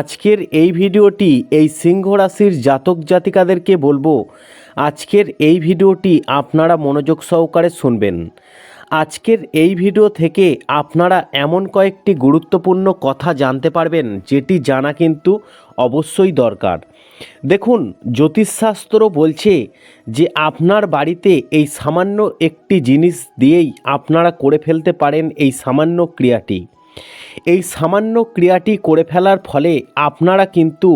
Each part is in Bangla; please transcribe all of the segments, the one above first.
আজকের এই ভিডিওটি এই সিংহ রাশির জাতক জাতিকাদেরকে বলব, আজকের এই ভিডিওটি আপনারা মনোযোগ সহকারে শুনবেন। আজকের এই ভিডিও থেকে আপনারা এমন কয়েকটি গুরুত্বপূর্ণ কথা জানতে পারবেন, যেটি জানা কিন্তু অবশ্যই দরকার। দেখুন, জ্যোতিষশাস্ত্র বলছে যে আপনার বাড়িতে এই সামান্য একটি জিনিস দিয়েই আপনারা করে ফেলতে পারেন এই সামান্য ক্রিয়াটি। এই সামান্য ক্রিয়াটি করে ফেলার ফলে আপনারা কিন্তু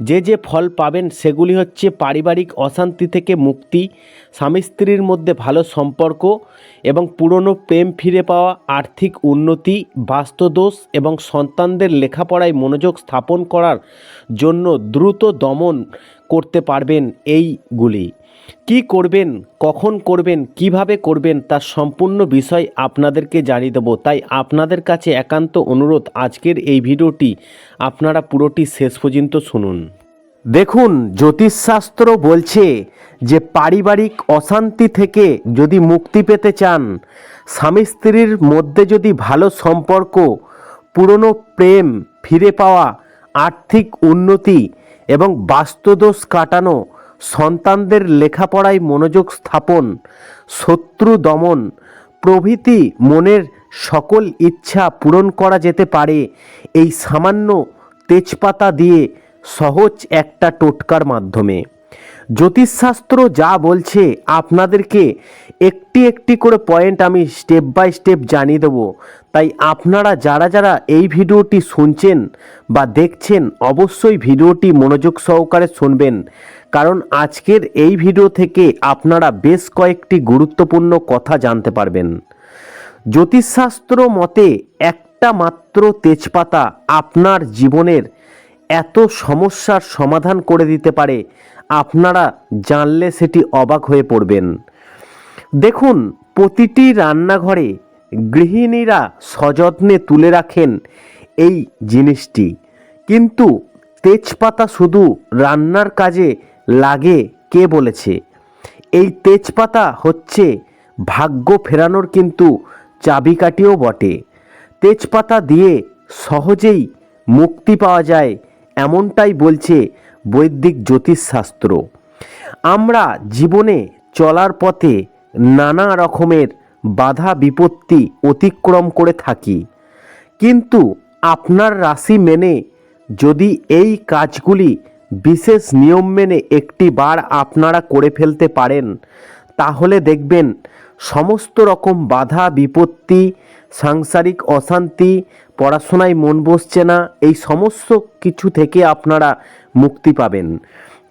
যে যে ফল পাবেন সেগুলি হচ্ছে পারিবারিক অশান্তি থেকে মুক্তি, স্বামী স্ত্রীর মধ্যে ভালো সম্পর্ক এবং পুরনো প্রেম ফিরে পাওয়া, আর্থিক উন্নতি, বাস্তুদোষ এবং সন্তানদের লেখাপড়ায় মনোযোগ স্থাপন করার জন্য দ্রুত দমন করতে পারবেন এইগুলি। কি করবেন, কখন করবেন, কীভাবে করবেন তার সম্পূর্ণ বিষয় আপনাদেরকে জানিয়ে দেবো। তাই আপনাদের কাছে একান্ত অনুরোধ আজকের এই ভিডিওটি আপনারা পুরোটি শেষ পর্যন্ত শুনুন। দেখুন, জ্যোতিষশাস্ত্র বলছে যে পারিবারিক অশান্তি থেকে যদি মুক্তি পেতে চান, স্বামী স্ত্রীর মধ্যে যদি ভালো সম্পর্ক, পুরনো প্রেম ফিরে পাওয়া, আর্থিক উন্নতি এবং বাস্তুদোষ কাটানো সন্তানদের লেখাপড়ায় মনোযোগ স্থাপন, শত্রু দমন, প্রভৃতি মনের সকল ইচ্ছা পূরণ করা যেতে পারে, এই সামান্য তেজপাতা দিয়ে সহজ একটা টোটকার মাধ্যমে। জ্যোতিষশাস্ত্র যা বলছে, আপনাদেরকে একটি একটি করে পয়েন্ট আমি স্টেপ বাই স্টেপ জানিয়ে দেবো। তাই আপনারা যারা যারা এই ভিডিওটি শুনছেন বা দেখছেন, অবশ্যই ভিডিওটি মনোযোগ সহকারে শুনবেন। কারণ আজকের এই ভিডিও থেকে আপনারা বেশ কয়েকটি গুরুত্বপূর্ণ কথা জানতে পারবেন। জ্যোতিষশাস্ত্র মতে একটা মাত্র তেজপাতা আপনার জীবনের এত সমস্যার সমাধান করে দিতে পারে, আপনারা জানলে সেটি অবাক হয়ে পড়বেন। দেখুন, প্রতিটি রান্নাঘরে গৃহিণীরা সযত্নে তুলে রাখেন এই জিনিসটি। কিন্তু তেজপাতা শুধু রান্নার কাজে লাগে কে বলেছে? এই তেজপাতা হচ্ছে ভাগ্য ফেরানোর কিন্তু চাবিকাঠিও বটে। তেজপাতা দিয়ে সহজেই মুক্তি পাওয়া যায় এমনটাই বলছে বৈদিক জ্যোতিষশাস্ত্র। আমরা জীবনে চলার পথে নানা রকমের বাধা বিপত্তি অতিক্রম করে থাকি। কিন্তু আপনার রাশি মেনে যদি এই কাজগুলি বিশেষ নিয়ম মেনে একটি বার আপনারা করে ফেলতে পারেন। তাহলে দেখবেন, সমস্ত রকম বাধা, বিপত্তি, সাংসারিক অশান্তি, পড়াশোনায় মন বসছে না, এই সমস্ত কিছু থেকে আপনারা মুক্তি পাবেন।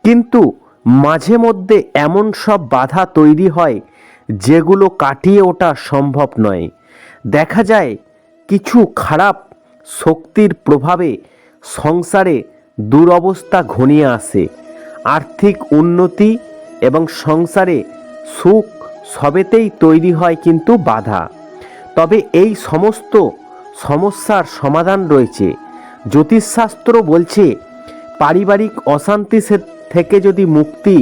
কিন্তু মাঝে মধ্যে এমন সব বাধা তৈরি হয়, যেগুলো কাটিয়ে ওঠা সম্ভব নয়। দেখা যায়, কিছু খারাপ শক্তির প্রভাবে সংসারে দুরবস্থা ঘনিয়ে আসে। আর্থিক উন্নতি এবং সংসারে সুখ সবেতেই তৈরি হয় কিন্তু বাধা। তবে এই সমস্ত সমস্যার সমাধান রয়েছে। জ্যোতিষশাস্ত্র বলছে, পারিবারিক অশান্তি থেকে যদি মুক্তি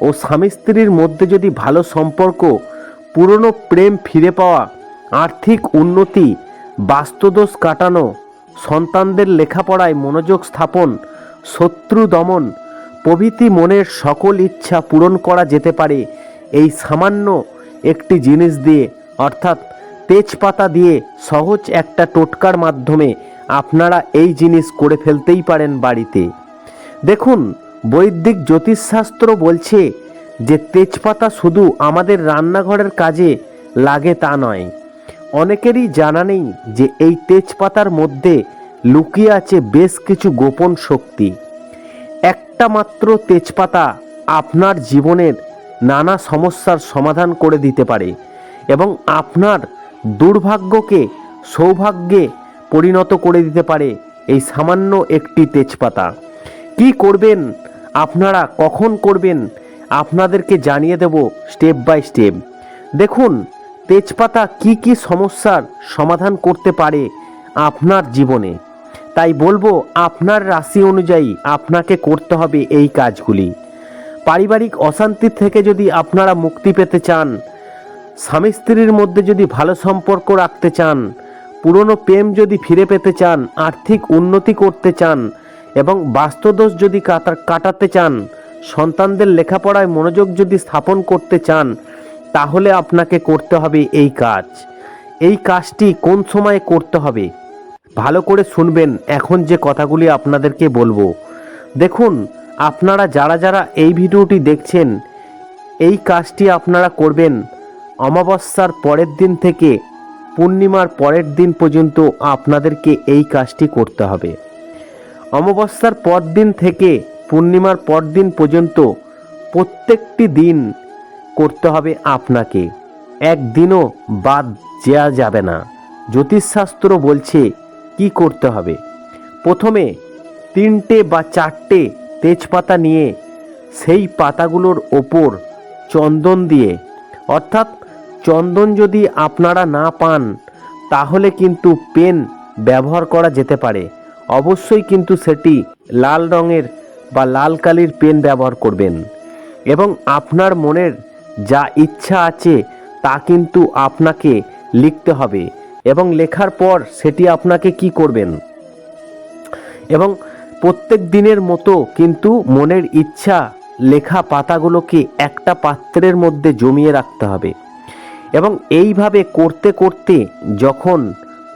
ও স্বামী স্ত্রীর মধ্যে যদি ভালো সম্পর্ক, পুরনো প্রেম ফিরে পাওয়া, আর্থিক উন্নতি, বাস্তুদোষ কাটানো, সন্তানদের লেখাপড়ায় মনোযোগ স্থাপন শত্রু দমন। প্রভৃতি মনের সকল ইচ্ছা পূরণ করা যেতে পারে। এই সামান্য একটি জিনিস দিয়ে, অর্থাৎ তেজপাতা দিয়ে সহজ একটা টোটকার মাধ্যমে আপনারা এই জিনিস করে ফেলতেই পারেন বাড়িতে। দেখুন, বৈদিক জ্যোতিষশাস্ত্র বলছে যে তেজপাতা শুধু আমাদের রান্নাঘরের কাজে লাগে তা নয়। অনেকেরই জানা নেই যে এই তেজপাতার মধ্যে লুকিয়ে আছে বেশ কিছু গোপন শক্তি। একটা মাত্র তেজপাতা আপনার জীবনের নানা সমস্যার সমাধান করে দিতে পারে এবং আপনার দুর্ভাগ্যকে সৌভাগ্যে পরিণত করে দিতে পারে এই সামান্য একটি তেজপাতা। কি করবেন? আপনারা কখন করবেন? আপনাদেরকে জানিয়ে দেব স্টেপ বাই স্টেপ। দেখুন, তেজপাতা কি কি সমস্যার সমাধান করতে পারে আপনার জীবনে। তাই বলব, আপনার রাশি অনুযায়ী আপনাকে করতে হবে এই কাজগুলি। পারিবারিক অশান্তি থেকে যদি আপনারা মুক্তি পেতে চান, স্বামী স্ত্রীর মধ্যে যদি ভালো সম্পর্ক রাখতে চান, পুরনো প্রেম যদি ফিরে পেতে চান, আর্থিক উন্নতি করতে চান এবং বাস্তুদোষ যদি কাটা- কাটাতে চান, সন্তানদের লেখাপড়ায় মনোযোগ যদি স্থাপন করতে চান, তাহলে আপনাকে করতে হবে এই কাজ। এই কাজটি কোন সময়ে করতে হবে? ভালো করে শুনবেন এখন যে কথাগুলি আপনাদেরকে বলব। দেখুন, আপনারা যারা যারা এই ভিডিওটি দেখছেন, এই কাজটি আপনারা করবেন অমাবস্যার পরের দিন থেকে পূর্ণিমার পরের দিন পর্যন্ত আপনাদেরকে এই কাজটি করতে হবে। অমাবস্যার পর দিন থেকে পূর্ণিমার পর দিন পর্যন্ত প্রত্যেকটি দিন করতে হবে আপনাকে। একদিনও বাদ দেওয়া যাবে না। জ্যোতিষশাস্ত্র বলছে কি করতে হবে? প্রথমে তিনটে বা চারটে তেজপাতা নিয়ে সেই পাতাগুলোর ওপর চন্দন দিয়ে, অর্থাৎ চন্দন যদি আপনারা না পান, তাহলে কিন্তু পেন ব্যবহার করা যেতে পারে। অবশ্যই কিন্তু সেটি লাল রঙের বা লাল কালির পেন ব্যবহার করবেন। এবং আপনার মনের যা ইচ্ছা আছে তা কিন্তু আপনাকে লিখতে হবে। এবং লেখার পর সেটি আপনাকে কি করবেন? এবং প্রত্যেক দিনের মতো কিন্তু মনের ইচ্ছা লেখা পাতাগুলোকে একটা পাত্রের মধ্যে জমিয়ে রাখতে হবে। এবং এইভাবে করতে করতে যখন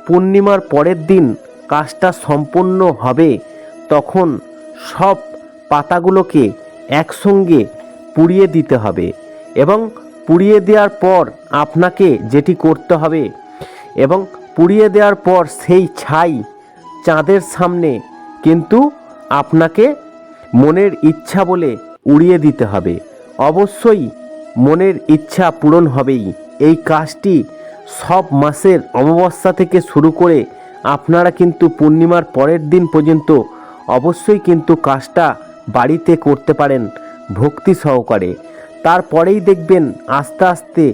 পূর্ণিমার পরের দিন কাজটা সম্পূর্ণ হবে, তখন সব পাতাগুলোকে একসঙ্গে পুড়িয়ে দিতে হবে। এবং পুড়িয়ে দেওয়ার পর আপনাকে যেটি করতে হবে এবং পুড়িয়ে দেওয়ার পর সেই ছাই চাঁদের সামনে কিন্তু আপনাকে মনের ইচ্ছা বলে উড়িয়ে দিতে হবে। অবশ্যই মনের ইচ্ছা পূরণ হবেই। এই কাজটি সব মাসের অমাবস্যা থেকে শুরু করে আপনারা কিন্তু পূর্ণিমার পরের দিন পর্যন্ত অবশ্যই কিন্তু কাজটা বাড়িতে করতে পারেন ভক্তি সহকারে। তারপরেই দেখবেন আস্তে আস্তে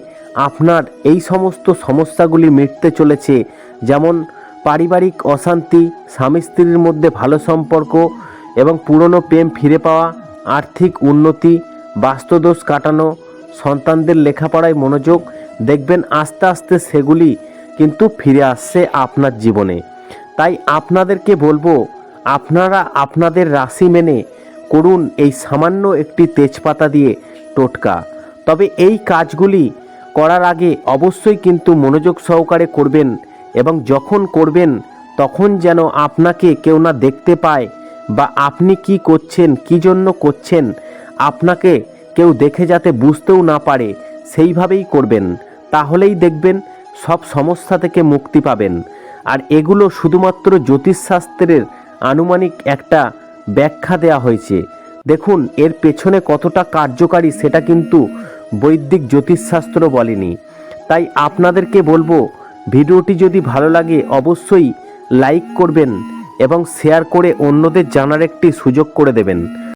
আপনার এই সমস্ত সমস্যাগুলি মিটতে চলেছে, যেমন পারিবারিক অশান্তি, স্বামী স্ত্রীর মধ্যে ভালো সম্পর্ক এবং পুরনো প্রেম ফিরে পাওয়া, আর্থিক উন্নতি, বাস্তুদোষ কাটানো, সন্তানদের লেখাপড়ায় মনোযোগ, দেখবেন আস্তে আস্তে সেগুলি কিন্তু ফিরে আসছে আপনার জীবনে। তাই আপনাদেরকে বলব, আপনারা আপনাদের রাশি মেনে করুন এই সামান্য একটি তেজপাতা দিয়ে টোটকা। তবে এই কাজগুলি করার আগে অবশ্যই কিন্তু মনোযোগ সহকারে করবেন এবং যখন করবেন, তখন যেন আপনাকে কেউ না দেখতে পায় বা আপনি কি করছেন, কি জন্য করছেন, আপনাকে কেউ দেখে যাতে বুঝতেও না পারে, সেইভাবেই করবেন। তাহলেই দেখবেন সব সমস্যা থেকে মুক্তি পাবেন। আর এগুলো শুধুমাত্র জ্যোতিষশাস্ত্রের আনুমানিক একটা ব্যাখ্যা দেওয়া হয়েছে। দেখুন, এর পেছনে কতটা কার্যকারী সেটা কিন্তু বৈদিক জ্যোতিষশাস্ত্র বলেনি। তাই আপনাদেরকে বলব, ভিডিওটি যদি ভালো লাগে অবশ্যই লাইক করবেন এবং শেয়ার করে অন্যদের জানার একটি সুযোগ করে দেবেন।